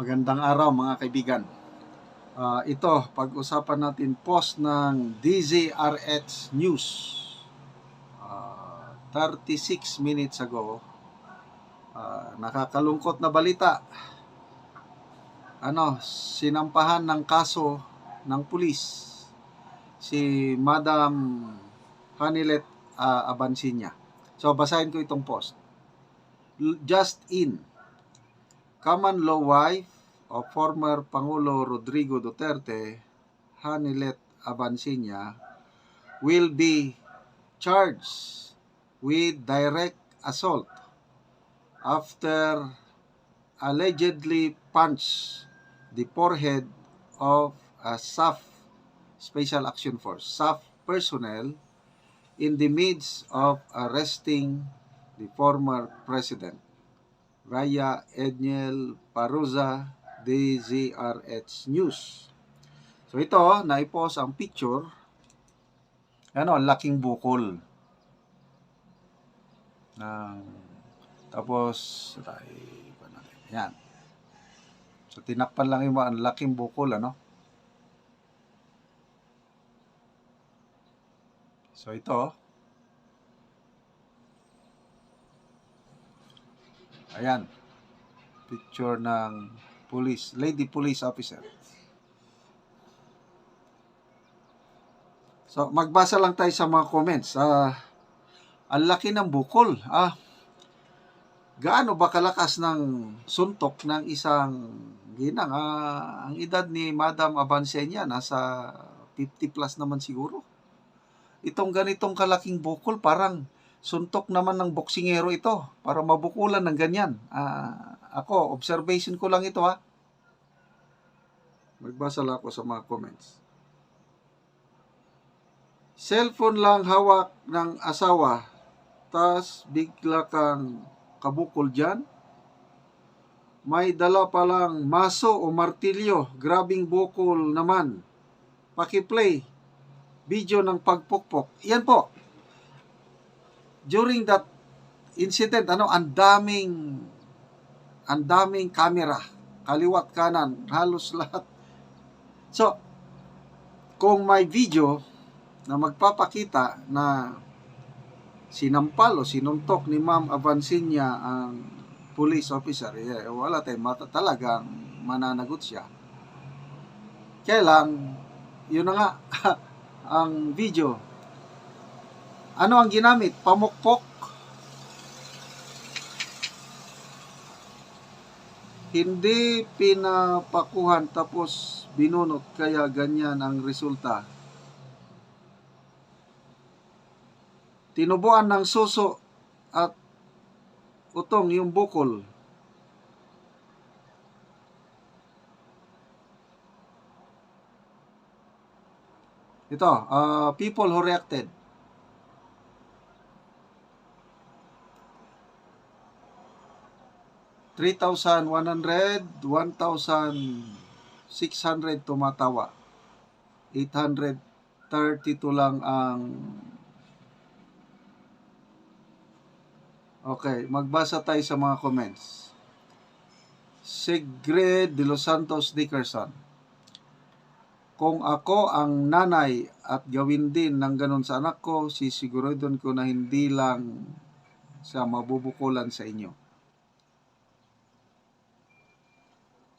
Magandang araw mga kaibigan. Ah, ito, pag-usapan natin post ng DZRH News. Ah, 36 minutes ago, ah, nakakalungkot na balita. Ano, sinampahan ng kaso ng pulis si Madam Hanilet ah, Abansinya. So, basahin ko itong post. Just in, common law wife of former Pangulo Rodrigo Duterte, Hanilet Abansinya, will be charged with direct assault after allegedly punched the forehead of a SAF Special Action Force, SAF personnel in the midst of arresting the former president. Raya Edniel Paruza, DZRH News. So ito, naipost ang picture. Ano, ang laking bukol. Ng, tapos, natin, yan. So tinakpan lang yung ang laking bukol, ano. So ito, Ayan. Picture ng police, lady police officer. So, magbasa lang tayo sa mga comments. Ah, ang laki ng bukol. Ah, gaano ba kalakas ng suntok ng isang ginang? Ah, ang edad ni Madam Abansenya, nasa 50 plus naman siguro. Itong ganitong kalaking bukol, parang suntok naman ng boksingero ito para mabukulan ng ganyan. Ah, ako, observation ko lang ito ha. Magbasa lang ako sa mga comments. Cellphone lang hawak ng asawa, tas bigla kang kabukol dyan. May dala pa lang maso o martilyo, grabing bukol naman. Pakiplay, video ng pagpukpok. Yan po, during that incident, ano, ang daming ang daming camera, kaliwat kanan, halos lahat. So, kung may video na magpapakita na sinampal o sinuntok ni Ma'am Avancinia ang police officer, eh, wala tayong mata talagang mananagot siya. Kaya yun na nga, ang video, ano ang ginamit? Pamukpok. Hindi pinapakuhan tapos binunot kaya ganyan ang resulta. Tinubuan ng suso at utong yung bukol. Ito, uh, people who reacted. Three thousand one hundred, one thousand six hundred tumatawa. 832 lang ang Okay, magbasa tayo sa mga comments. Sigrid de Los Santos Dickerson. Kung ako ang nanay at gawin din ng ganun sa anak ko, sisiguradon ko na hindi lang siya mabubukulan sa inyo.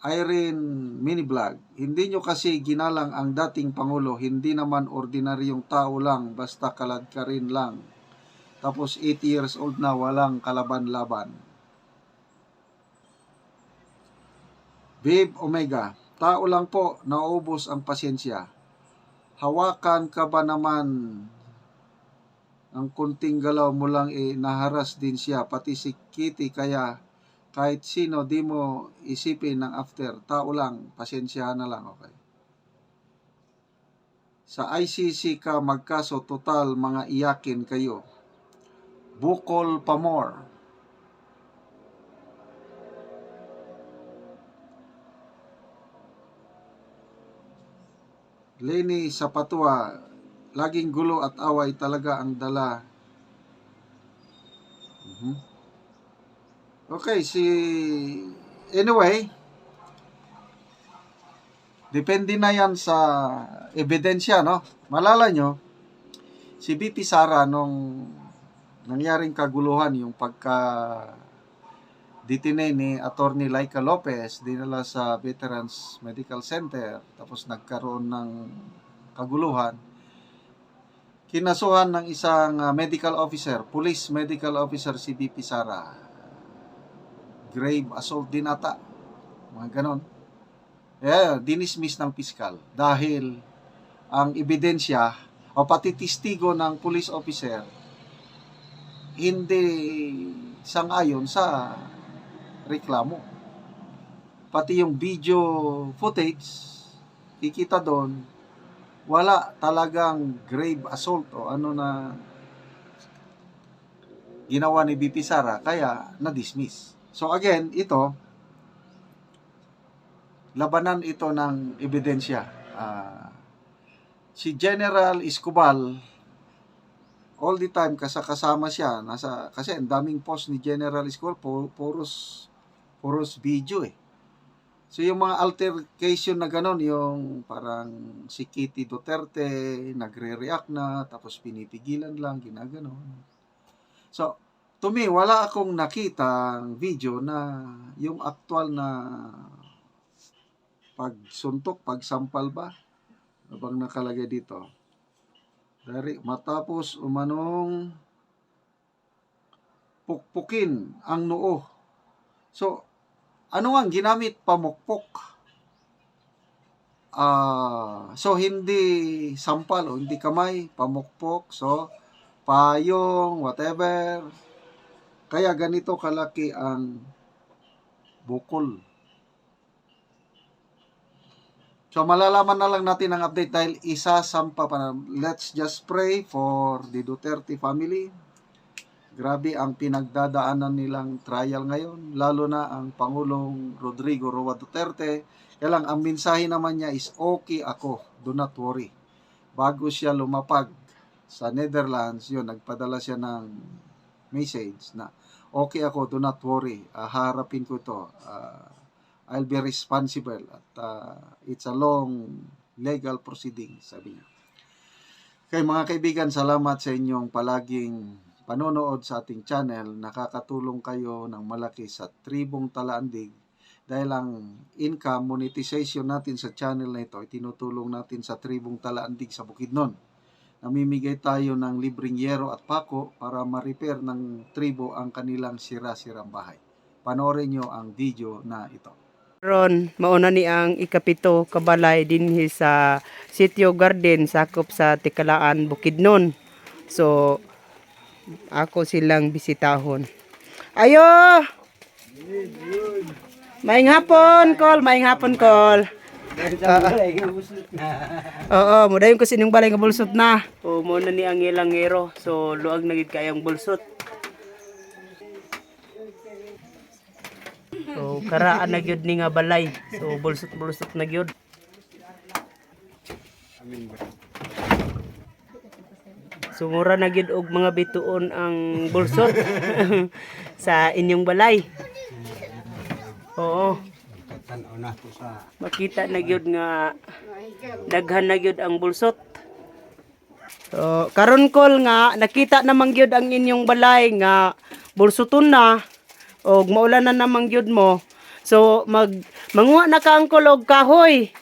Irene Miniblog, hindi nyo kasi ginalang ang dating Pangulo, hindi naman ordinaryong tao lang, basta kalad ka rin lang. Tapos 8 years old na, walang kalaban-laban. Babe Omega, tao lang po, naubos ang pasyensya. Hawakan ka ba naman ang kunting galaw mo lang eh, naharas din siya, pati si Kitty, kaya kahit sino di mo isipin ng after, tao lang, pasensyahan na lang, okay. Sa ICC ka magkaso total mga iyakin kayo. Bukol Pamor. Lenny Sapatua, laging gulo at away talaga ang dala. Mhm. Okay, si... Anyway, Depende na yan sa ebidensya, no? Malala nyo, si BP Sara nung nangyaring kaguluhan yung pagka ditine ni Attorney Laika Lopez dinala sa Veterans Medical Center tapos nagkaroon ng kaguluhan kinasuhan ng isang uh, medical officer, police medical officer si BP Sara. Grave assault din ata. Mga ganon. Eh, dinismiss ng piskal dahil ang ebidensya o pati testigo ng police officer hindi sangayon sa reklamo. Pati yung video footage, kikita doon, wala talagang grave assault o ano na ginawa ni BP Sara, kaya na-dismiss. So again, ito, labanan ito ng ebidensya. Ah, si General Escobal, all the time kasa kasama siya. Nasa kasi ang daming post ni General Escobal pu- puros puros video eh. So yung mga altercation na ganon yung parang si Kitty Duterte nagre-react na tapos pinipigilan lang ginaganon. So to me wala akong nakitang video na yung actual na pagsuntok pagsampal ba ano bang nakalagay dito dari matapos umanong pukpukin ang noo. So, ano ang ginamit pamukpok? Ah, so hindi sampal o hindi kamay, pamukpok. So, payong, whatever. Kaya ganito kalaki ang bukol. So malalaman na lang natin ang update dahil isa sampa pa na. Let's just pray for the Duterte family. Grabe ang pinagdadaanan nilang trial ngayon, lalo na ang Pangulong Rodrigo Roa Duterte. Kaya lang, ang mensahe naman niya is, okay ako, do not worry. Bago siya lumapag sa Netherlands, yun, nagpadala siya ng message na, okay ako, do not worry, Ah, harapin ko to. Ah, I'll be responsible at uh, it's a long legal proceeding, sabi niya. Kaya mga kaibigan, salamat sa inyong palaging panonood sa ating channel. Nakakatulong kayo ng malaki sa Tribong Talaandig dahil ang income monetization natin sa channel na ito ay tinutulong natin sa Tribong Talaandig sa Bukidnon. Namimigay tayo ng libreng yero at pako para ma-repair ng tribo ang kanilang sira-sirang bahay. Panoorin nyo ang video na ito. Ron, mauna ni ang ikapito kabalay dinhi sa Sitio Garden sakop sa Tikalaan, Bukidnon. So ako silang bisitahon. Ayo! Maing hapon, call, maing hapon, call. Oo, mudayon ko sining balay nga bulsot na. O mo na ni ang ilang ngero. So luag na gid kayang bulsot. So karaan na gyud ni nga balay. So bulsot-bulsot na gyud. Sumura na gyud og mga bituon ang bulsot sa inyong balay. Oo. Tanaw na po sa Makita na gyud nga daghan na gyud ang bulsot. So, karon kol nga nakita naman gyud ang inyong balay nga bulsuton na og maulan na naman gyud mo. So mag manguha na ka ang og kahoy.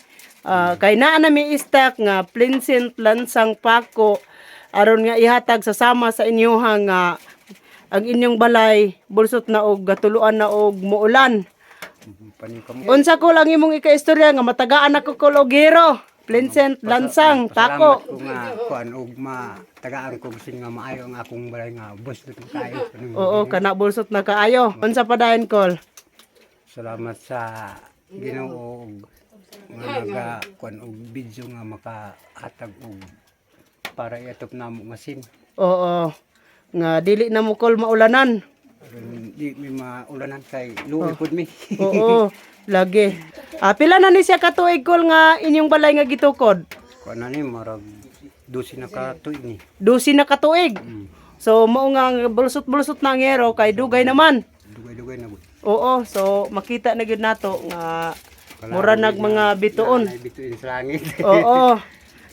Ah, kay naa na mi istak nga plinsint lansang pako aron nga ihatag sa sama sa inyoha nga ang inyong balay bulsot na og gatuluan na og muulan. Unsa ko lang imong ikaistorya nga matagaan ako kol og hero. Vincent Lansang, Tako. Salamat ko nga kuan og ma tagaan ko sin nga maayo ang akong balay nga bus dito kayo. Oo, kana bulsot na kaayo. Unsa pa dayon kol? Salamat sa Ginoo og nga naga kuan og video nga makahatag og para iatop na mo masin. Oo. Nga dili na mo kol maulanan. Di mi maulanan kay luwi pud mi. Oo, lagi. Ah, pila na ni siya katuig kol nga inyong balay nga gitukod? kuan na ni marag dosi na ka tuig ni. Dusi na katuig. Mm. So mao nga ang bulsot-bulsot na ang hero kay dugay naman. Dugay-dugay na bud. Oo, so makita na gyud nato nga Mura nag na- mga bituon. na bituin sa langit. Oo.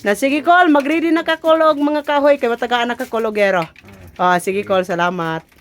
Na sige kol, magready na ka kol og mga kahoy kay matagaan na ka kologero. Ah, sige kol, salamat.